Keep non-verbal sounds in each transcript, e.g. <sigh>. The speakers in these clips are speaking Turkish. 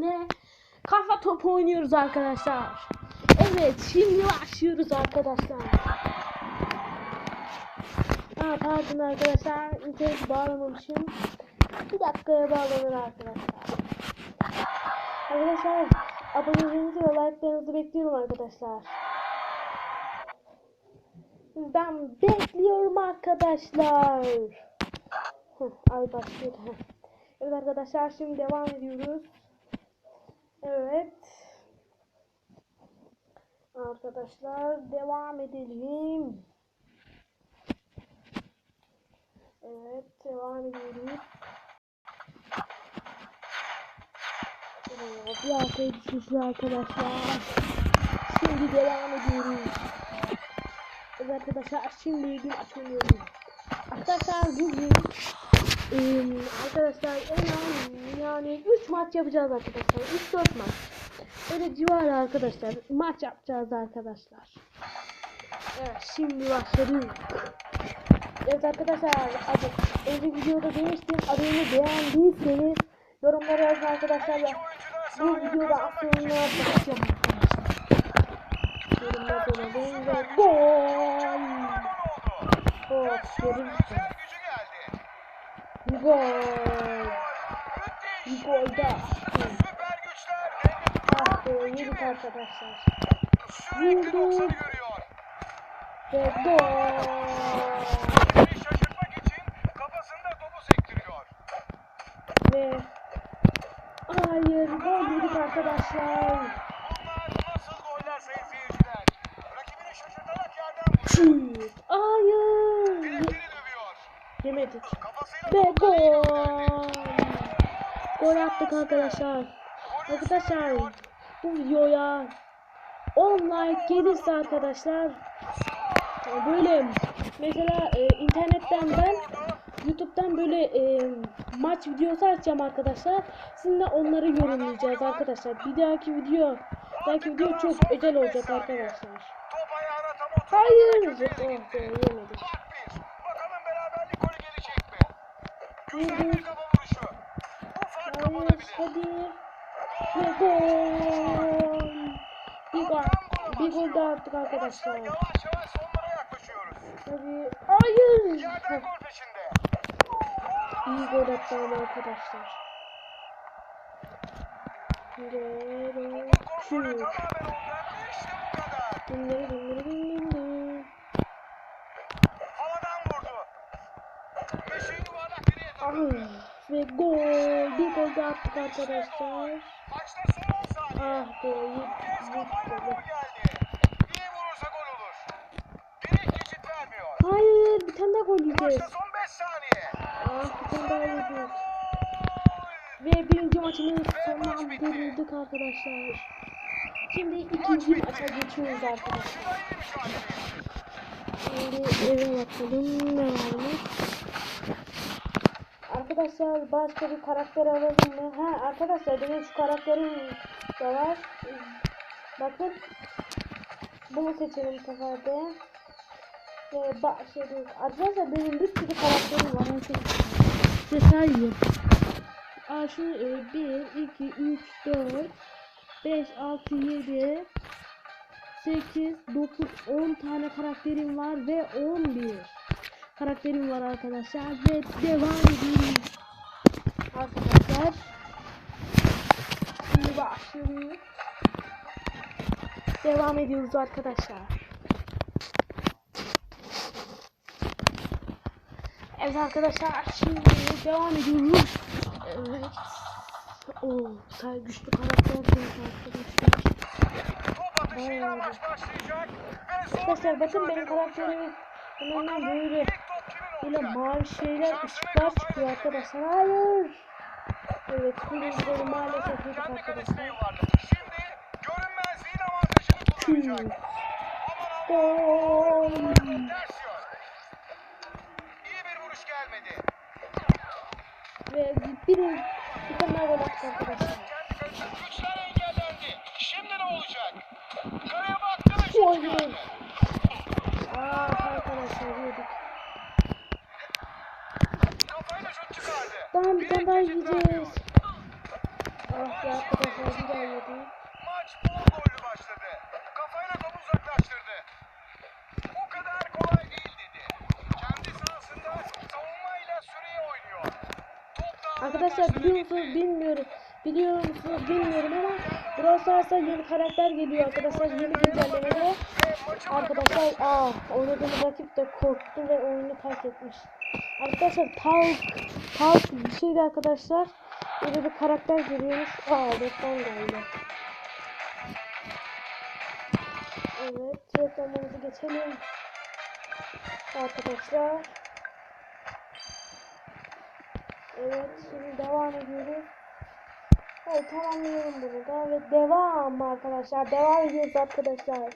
sizinle kafa topu oynuyoruz arkadaşlar. Evet şimdi başlıyoruz arkadaşlar. Aa, pardon arkadaşlar internet bağlamamışım. Bir dakikaya bağlanır arkadaşlar. Arkadaşlar abonelerinizi ve like'larınızı bekliyorum arkadaşlar. Ben bekliyorum arkadaşlar. Heh, ay başlıyor. Evet arkadaşlar şimdi devam ediyoruz. Evet. Arkadaşlar devam edelim. Evet devam ediyoruz. Evet, bir arkaya düşmüşüz arkadaşlar. Şimdi devam ediyoruz. Evet arkadaşlar şimdi gün açılıyorum. Arkadaşlar bugün ıı, arkadaşlar en az yani 3 maç yapacağız arkadaşlar. 3-4 maç. Öyle civarı arkadaşlar. Maç yapacağız arkadaşlar. Evet şimdi başladık. Evet arkadaşlar hadi önceki videoda demiştim adını beğendiyseniz yorumlara yazın arkadaşlar ya. Bu videoda aslında bakacağım arkadaşlar. Yorumlar dolalım ve gol. Hop görürsün. Gol. Gol daha. Ah be yedik arkadaşlar. Vurduk. Ve gol. Ve hayır gol yedik arkadaşlar. Şut. Hayır. Yemedik. Ve gol. Gol attık arkadaşlar. Arkadaşlar bu videoya 10 like gelirse arkadaşlar böyle mesela e, internetten ben YouTube'dan böyle e, maç videosu açacağım arkadaşlar. Sizinle onları yorumlayacağız arkadaşlar. Bir dahaki video, dahaki video çok özel olacak arkadaşlar. Hayır. Oh yemedik. Bir Hayır kapatabilir. hadi. Ve gol. Bir gol. Bir gol daha attık arkadaşlar. Yavaş yavaş sonlara yaklaşıyoruz. Hadi. Hayır. Yerden gol peşinde. İyi gol attı ama arkadaşlar. Kontrolü şut. Dinleri dinleri dinleri. Havadan vurdu. Direğe Ah, ve gol. Bir gol daha attık arkadaşlar. Maçta son 10 saniye. Ah be. Yedi vermiyor. Hayır. Bir tane daha gol yiyeceğiz. son 5 saniye. Ah bir tane daha yedik. Ve birinci maçımızı sonlandırdık arkadaşlar. Şimdi ikinci maça geçiyoruz arkadaşlar. Şimdi eve bakalım ne varmış. Arkadaşlar başka bir karakter alalım mı? Ha arkadaşlar benim şu karakterim de var. Bakın. Bunu seçelim bu sefer de. Ve başladık. Arkadaşlar benim bir sürü karakterim var. Ben size sayayım. Aa şu 1, 2, 3, 4, 5, 6, 7, 8, 9, 10 tane karakterim var ve 11 karakterim var arkadaşlar ve devam ediyoruz. Arkadaşlar şimdi başlıyoruz. Devam ediyoruz arkadaşlar. Evet arkadaşlar şimdi devam ediyoruz. Evet. Oo, say güçlü karakter arkadaşlar. Arkadaşlar bakın benim karakterimin bunlardan böyle böyle mavi şeyler ışıklar çıkıyor arkadaşlar. Hayır. Evet birinci golü maalesef yedik arkadaşlar. Şimdi görünmezliğin. Ve bir, bir tane gol attık arkadaşlar. Şimdi ne olacak? Kaleye baktı ve şut Gol. geldi. Aa arkadaşlar yedik. Tamam bir tane daha yiyeceğiz. Ah ya arkadaşlar Bir daha yedi. Maç bol gollü başladı. Kafayla topu uzaklaştırdı. Bu kadar kolay değil dedi. Kendi sahasında savunmayla süreye oynuyor. Arkadaşlar biliyor musunuz bilmiyorum. Biliyor musunuz bilmiyorum ama Brawl Stars'a yeni karakter geliyor arkadaşlar yeni güncellemede. Arkadaşlar aa oynadığımız rakip de korktu ve oyunu terk etmiş. Arkadaşlar Talk Talk bir şeydi arkadaşlar. Böyle bir karakter görüyoruz. Aa reklam geldi. Evet reklamımızı geçelim. Arkadaşlar. Evet şimdi devam ediyoruz. Evet tamamlayalım bunu da ve devam arkadaşlar. Devam ediyoruz arkadaşlar.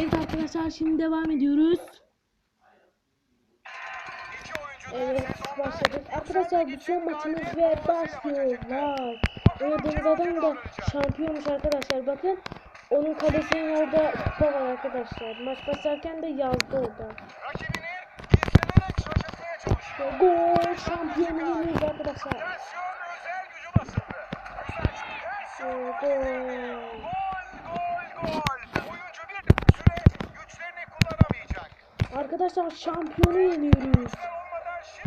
Evet arkadaşlar şimdi devam ediyoruz. Evet başladık. Arkadaşlar son maçımız ve başlıyorlar. Oynadığımız adam da şampiyonmuş arkadaşlar. Bakın onun kalesinin orada kupa var arkadaşlar. Maç başlarken de yazdı orada. Gol şampiyonu yeniyoruz arkadaşlar. Gol. Gol, gol. Arkadaşlar şampiyonu yeniyoruz.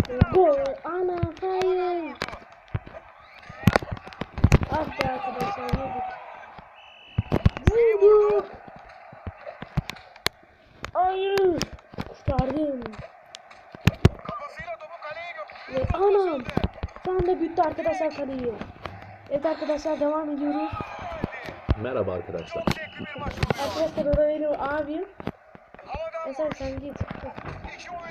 Gol. Ana hayır. Ah be arkadaşlar yedik. Vurduk. Hayır. Kurtardım. Ve anam. Şu anda büyüttü arkadaşlar kaleyi. Evet arkadaşlar devam ediyoruz. Merhaba arkadaşlar. Arkadaşlar orada benim abim. Esen sen git.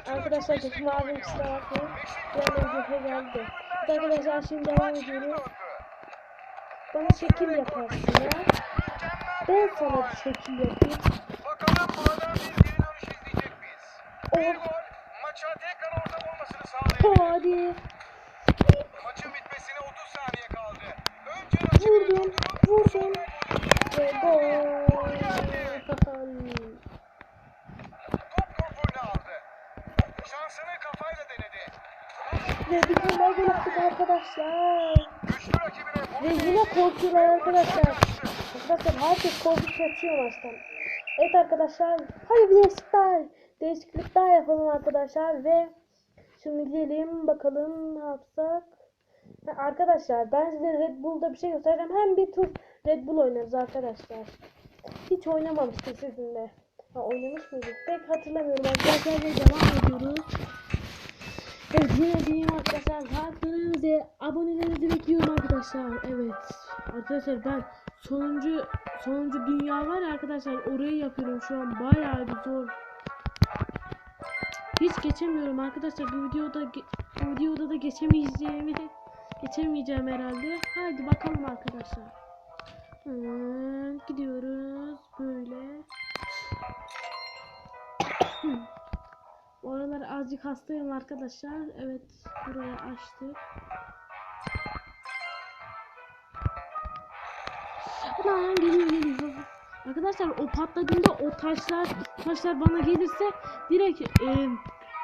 Arkadaşlar istekli abim kusura bakmayın. Beşiktaş Bir anda göhe geldi. Evet arkadaşlar şimdi devam ediyoruz. Bana şekil yaparsın ya. Ben sana bir şekil yapayım. Bakalım buradan bir geri dönüş izleyecek miyiz? Bir gol maça tekrar orta olmasını sağlayabilir. Hadi. Maçın bitmesine 30 saniye kaldı. Önce rakibini Vurdum. Vurdum. Ve gol. Ve bir daha gol attık arkadaşlar. Ve yine korkuyorlar arkadaşlar. Arkadaşlar herkes korkup kaçıyor maçtan. Evet arkadaşlar. Hadi bir değişiklikler. Değişiklikler yapalım arkadaşlar ve şimdi gidelim bakalım ne yapsak. Ha, Arkadaşlar ben size Red Bull'da bir şey göstereceğim. Hem bir tur Red Bull oynarız arkadaşlar. Hiç oynamamıştım sizinle. Ha, oynamış mıydık? Pek hatırlamıyorum arkadaşlar devam ediyoruz. Evet yine diyeyim arkadaşlar ve abonelerinizi bekliyorum arkadaşlar. Evet arkadaşlar ben sonuncu sonuncu dünya var ya arkadaşlar orayı yapıyorum şu an bayağı bir zor. Hiç geçemiyorum arkadaşlar bu videoda bu videoda da geçemeyeceğimi geçemeyeceğim herhalde. Haydi bakalım arkadaşlar. Hmm, gidiyoruz böyle. <sniffs> Bu aralar azıcık hastayım arkadaşlar. Evet burayı açtık. Lan geliyor geliyor. Arkadaşlar o patladığında o taşlar taşlar bana gelirse direkt e,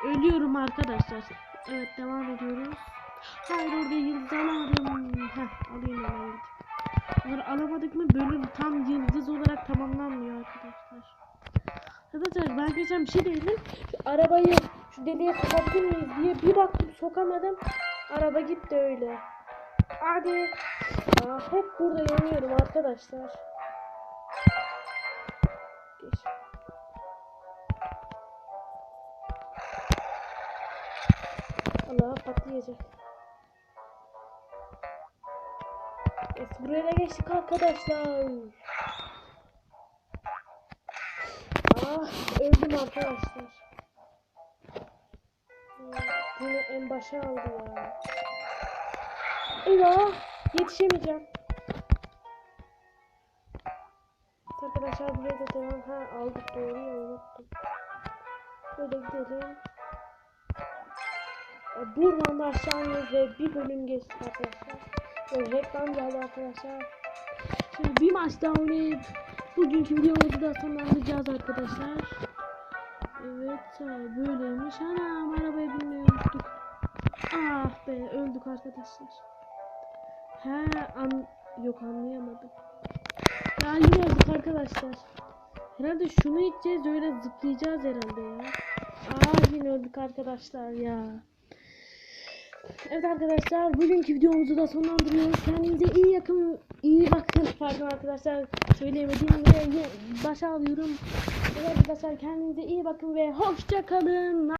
ölüyorum arkadaşlar. Evet devam ediyoruz. Hayır orada yıldız alamadım. Heh alayım hemen. Alamadık mı bölüm tam yıldız olarak tamamlanmıyor arkadaşlar. Arkadaşlar ben geçen bir şey dedim. Arabayı şu deliğe sokabilir miyiz diye bir baktım sokamadım. Araba gitti öyle. Hadi. Aa, hep burada yanıyorum arkadaşlar. Geç. Allah patlayacak. Evet, buraya da geçtik arkadaşlar. Ah öldüm arkadaşlar. Bunu en başa aldı ya. Eyvah yetişemeyeceğim. Arkadaşlar buraya da devam. Ha aldık doğru ya unuttum. Böyle gidelim. E, Buradan da aşağı iniyoruz ve bir bölüm geçti arkadaşlar. Ve reklam geldi arkadaşlar. Şimdi bir maç daha oynayıp bugünkü videomuzu da sonlandıracağız arkadaşlar. Evet ha, böyleymiş. Anam arabaya binmeyi unuttuk. Ah be öldük arkadaşlar. He an yok anlayamadım. Ya yine öldük arkadaşlar. Herhalde şunu içeceğiz öyle zıplayacağız herhalde ya. Aa yine öldük arkadaşlar ya. Evet arkadaşlar bugünkü videomuzu da sonlandırıyoruz. Kendinize iyi yakın iyi bakın. Pardon arkadaşlar söyleyemedim ve başa alıyorum. Evet arkadaşlar kendinize iyi bakın ve hoşça kalın.